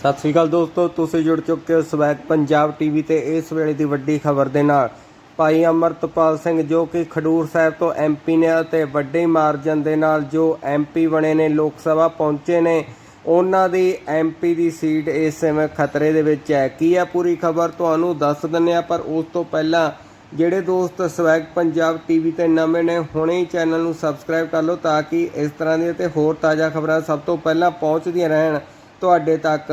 ਸਤਿ ਸ੍ਰੀ ਅਕਾਲ ਦੋਸਤੋ, ਤੁਸੀਂ ਜੁੜ ਚੁੱਕੇ ਹੋ ਸਵੈਗ ਪੰਜਾਬ ਟੀਵੀ ਤੇ ਇਸ ਵੇਲੇ ਦੀ ਵੱਡੀ ਖਬਰ ਦੇ ਨਾਲ। ਭਾਈ ਅਮਰਤਪਾਲ ਸਿੰਘ ਜੋ ਕਿ ਖਡੂਰ ਸਾਹਿਬ ਤੋਂ ਐਮਪੀ ਨੇ ਅਤੇ ਵੱਡੇ ਮਾਰਜਨ ਦੇ ਨਾਲ ਜੋ ਐਮਪੀ ਬਣੇ ਨੇ, ਲੋਕ ਸਭਾ ਪਹੁੰਚੇ ਨੇ, ਉਹਨਾਂ ਦੀ ਐਮਪੀ ਦੀ ਸੀਟ ਇਸ ਸਮੇਂ ਖਤਰੇ ਦੇ ਵਿੱਚ ਹੈ। ਕੀ ਹੈ ਪੂਰੀ ਖਬਰ ਤੁਹਾਨੂੰ ਦੱਸ ਦਿੰਨੇ ਆ ਪਰ ਉਸ ਤੋਂ ਪਹਿਲਾਂ ਜਿਹੜੇ ਦੋਸਤ ਸਵੈਗ ਪੰਜਾਬ ਟੀਵੀ ਤੇ ਨਵੇਂ ਨੇ, ਹੁਣੇ ਹੀ ਚੈਨਲ ਨੂੰ ਸਬਸਕ੍ਰਾਈਬ ਕਰ ਲਓ ਤਾਂ ਕਿ ਇਸ ਤਰ੍ਹਾਂ ਦੀਆਂ ਤੇ ਹੋਰ ਤਾਜ਼ਾ ਖਬਰਾਂ ਸਭ ਤੋਂ ਪਹਿਲਾਂ ਪਹੁੰਚਦੀਆਂ ਰਹਿਣ। ਤੁਹਾਡੇ ਤੱਕ।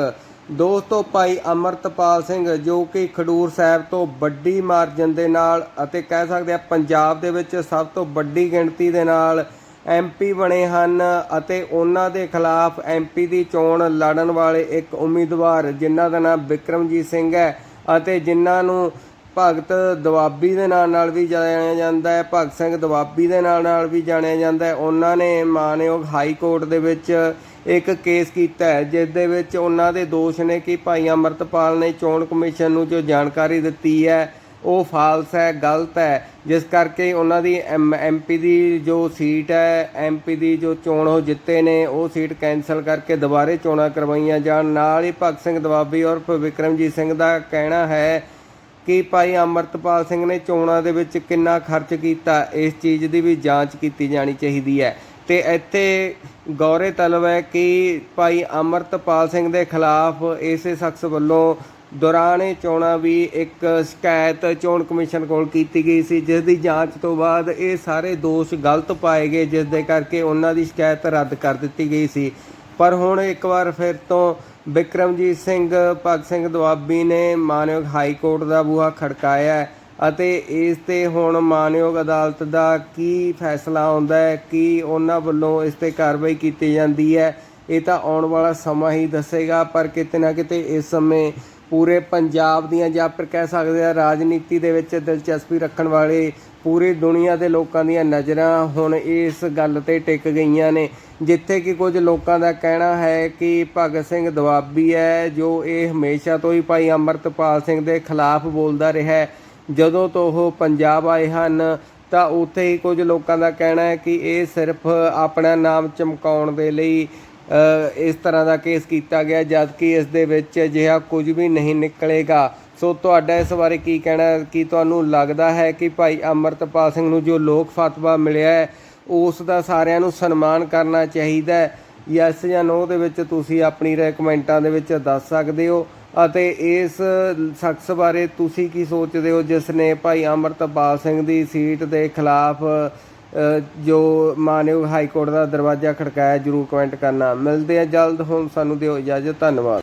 ਦੋਸਤੋ, ਭਾਈ ਅਮਰਤਪਾਲ ਸਿੰਘ, ਜੋ ਕਿ ਖਡੂਰ ਸਾਹਿਬ ਤੋਂ ਵੱਡੀ ਮਾਰਜਨ ਦੇ ਨਾਲ ਅਤੇ ਕਹਿ ਸਕਦੇ ਆ ਪੰਜਾਬ ਦੇ ਵਿੱਚ ਸਭ ਤੋਂ ਵੱਡੀ ਗਿਣਤੀ ਦੇ ਨਾਲ ਐਮਪੀ ਬਣੇ ਹਨ ਅਤੇ ਉਹਨਾਂ ਦੇ ਖਿਲਾਫ ਐਮਪੀ ਦੀ ਚੋਣ ਲੜਨ ਵਾਲੇ ਇੱਕ ਉਮੀਦਵਾਰ ਜਿਨ੍ਹਾਂ ਦਾ ਨਾਮ ਵਿਕਰਮਜੀਤ ਸਿੰਘ ਹੈ ਅਤੇ ਜਿਨ੍ਹਾਂ ਨੂੰ ਭਗਤ ਦੁਆਬੀ ਦੇ ਨਾਂ ਨਾਲ ਵੀ ਜਾਣਿਆ ਜਾਂਦਾ ਹੈ, ਭਗਤ ਸਿੰਘ ਦੁਆਬੀ ਦੇ ਨਾਂ ਨਾਲ ਵੀ ਜਾਣਿਆ ਜਾਂਦਾ ਹੈ। ਉਹਨਾਂ ਨੇ ਮਾਨਯੋਗ ਹਾਈ ਕੋਰਟ ਦੇ ਵਿੱਚ ਇੱਕ ਕੇਸ ਕੀਤਾ ਹੈ, ਜਿਸ ਦੇ ਵਿੱਚ ਉਹਨਾਂ ਦੇ ਦੋਸ਼ ਨੇ ਕਿ ਭਾਈ ਅਮਰਤਪਾਲ ਨੇ ਚੋਣ ਕਮਿਸ਼ਨ ਨੂੰ ਜੋ ਜਾਣਕਾਰੀ ਦਿੱਤੀ ਹੈ, ਉਹ ਫਾਲਸ ਹੈ, ਗਲਤ ਹੈ। ਜਿਸ ਕਰਕੇ ਉਹਨਾਂ ਦੀ ਐਮਪੀ ਦੀ ਜੋ ਸੀਟ ਹੈ ਐਮਪੀ ਦੀ ਜੋ ਚੋਣ ਉਹ ਜਿੱਤੇ ਨੇ, ਉਹ ਸੀਟ ਕੈਨਸਲ ਕਰਕੇ ਦੁਬਾਰੇ ਚੋਣਾਂ ਕਰਵਾਈਆਂ ਜਾਣ। ਨਾਲ ਹੀ ਭਗਤ ਸਿੰਘ ਦਵਾਬੀ ਔਰ ਵਿਕਰਮਜੀਤ ਸਿੰਘ ਦਾ ਕਹਿਣਾ ਹੈ ਕਿ ਭਾਈ ਅਮਰਤਪਾਲ ਸਿੰਘ ਨੇ ਚੋਣਾਂ ਦੇ ਵਿੱਚ ਕਿੰਨਾ ਖਰਚ ਕੀਤਾ? ਇਸ ਚੀਜ਼ ਦੀ ਵੀ ਜਾਂਚ ਕੀਤੀ ਜਾਣੀ ਚਾਹੀਦੀ ਹੈ। ਤੇ ਇੱਥੇ ਗੌਰੇ ਤਲਬ ਹੈ ਕਿ ਭਾਈ ਅਮਰਤਪਾਲ ਸਿੰਘ ਦੇ ਖਿਲਾਫ ਇਸੇ ਸ਼ਖਸ ਵੱਲੋਂ ਦੌਰਾਨ ਇਹ ਚੋਣਾਂ ਵੀ ਇੱਕ ਸ਼ਿਕਾਇਤ ਚੋਣ ਕਮਿਸ਼ਨ ਕੋਲ ਕੀਤੀ ਗਈ ਸੀ, ਜਿਸ ਦੀ ਜਾਂਚ ਤੋਂ ਬਾਅਦ ਇਹ ਸਾਰੇ ਦੋਸ਼ ਗਲਤ ਪਾਏ ਗਏ, ਜਿਸ ਦੇ ਕਰਕੇ ਉਹਨਾਂ ਦੀ ਸ਼ਿਕਾਇਤ ਰੱਦ ਕਰ ਦਿੱਤੀ ਗਈ ਸੀ। ਪਰ ਹੁਣ ਇੱਕ ਵਾਰ ਫਿਰ ਤੋਂ ਵਿਕਰਮਜੀਤ ਸਿੰਘ, ਭਗਤ ਸਿੰਘ ਦੁਆਬੀ ਨੇ ਮਾਨਯੋਗ ਹਾਈ ਕੋਰਟ ਦਾ ਬੂਹਾ ਖੜਕਾਇਆ ਅਤੇ ਇਸ ਤੇ ਹੁਣ ਮਾਨਯੋਗ ਅਦਾਲਤ ਦਾ ਕੀ ਫੈਸਲਾ ਆਉਂਦਾ ਹੈ, ਕੀ ਉਹਨਾਂ ਵੱਲੋਂ ਇਸ ਤੇ ਕਾਰਵਾਈ ਕੀਤੀ ਜਾਂਦੀ ਹੈ, ਇਹ ਤਾਂ ਆਉਣ ਵਾਲਾ ਸਮਾਂ ਹੀ ਦੱਸੇਗਾ, ਪਰ ਕਿਤੇ ਨਾ ਕਿਤੇ ਇਸ ਸਮੇਂ ਪੂਰੇ ਪੰਜਾਬ ਦੀਆਂ ਜਾਂ ਫਿਰ ਕਹਿ ਸਕਦੇ ਆ ਰਾਜਨੀਤੀ ਦੇ ਵਿੱਚ ਦਿਲਚਸਪੀ ਰੱਖਣ ਵਾਲੇ ਪੂਰੀ ਦੁਨੀਆ ਦੇ ਲੋਕਾਂ ਦੀਆਂ ਨਜ਼ਰਾਂ ਹੁਣ ਇਸ ਗੱਲ ਤੇ ਟਿਕ ਗਈਆਂ ਨੇ। ਜਿੱਥੇ ਕਿ ਕੁਝ ਲੋਕਾਂ ਦਾ ਕਹਿਣਾ ਹੈ ਕਿ ਭਗਤ ਸਿੰਘ ਦਵਾਬੀ ਹੈ, ਜੋ ਇਹ ਹਮੇਸ਼ਾ ਤੋਂ ਹੀ ਭਾਈ ਅਮਰਤਪਾਲ ਸਿੰਘ ਦੇ ਖਿਲਾਫ ਬੋਲਦਾ ਰਿਹਾ ਹੈ। ਜਦੋਂ ਤੋਂ ਉਹ ਪੰਜਾਬ ਆਏ ਹਨ, ਤਾਂ ਉੱਥੇ ਹੀ ਕੁਝ ਲੋਕਾਂ ਦਾ ਕਹਿਣਾ ਹੈ ਕਿ ਇਹ ਸਿਰਫ ਆਪਣਾ ਨਾਮ ਚਮਕਾਉਣ ਦੇ ਲਈ ਇਸ ਤਰ੍ਹਾਂ ਦਾ ਕੇਸ ਕੀਤਾ ਗਿਆ ਜਦ ਕਿ ਇਸ ਦੇ ਵਿੱਚ ਅਜਿਹਾ ਕੁਝ ਵੀ ਨਹੀਂ ਨਿਕਲੇਗਾ। ਸੋ ਤੁਹਾਡਾ ਇਸ ਬਾਰੇ ਕੀ ਕਹਿਣਾ, ਕੀ ਤੁਹਾਨੂੰ ਲੱਗਦਾ ਹੈ ਕਿ ਭਾਈ ਅਮਰਤਪਾਲ ਸਿੰਘ ਨੂੰ ਜੋ ਲੋਕ ਫਤਵਾ ਮਿਲਿਆ ਹੈ, ਉਸ ਦਾ ਸਾਰਿਆਂ ਨੂੰ ਸਨਮਾਨ ਕਰਨਾ ਚਾਹੀਦਾ ਹੈ? ਯੈਸ ਜਾਂ ਨੋ ਦੇ ਵਿੱਚ ਤੁਸੀਂ ਆਪਣੀ ਰਾਏ ਕਮੈਂਟਾਂ ਦੇ ਵਿੱਚ ਦੱਸ ਸਕਦੇ ਹੋ। ਅਤੇ ਇਸ ਸ਼ਖਸ ਬਾਰੇ ਤੁਸੀਂ ਕੀ ਸੋਚਦੇ ਹੋ, ਜਿਸ ਨੇ ਭਾਈ ਅਮਰਤਪਾਲ ਸਿੰਘ ਦੀ ਸੀਟ ਦੇ ਖਿਲਾਫ ਜੋ ਮਾਨਯੋਗ ਹਾਈ ਕੋਰਟ ਦਾ ਦਰਵਾਜ਼ਾ ਖੜਕਾਇਆ, ਜਰੂਰ ਕਮੈਂਟ ਕਰਨਾ। ਮਿਲਦੇ ਆ ਜਲਦ, ਹੁਣ ਸਾਨੂੰ ਦਿਓ ਇਜਾਜ਼ਤ, ਧੰਨਵਾਦ।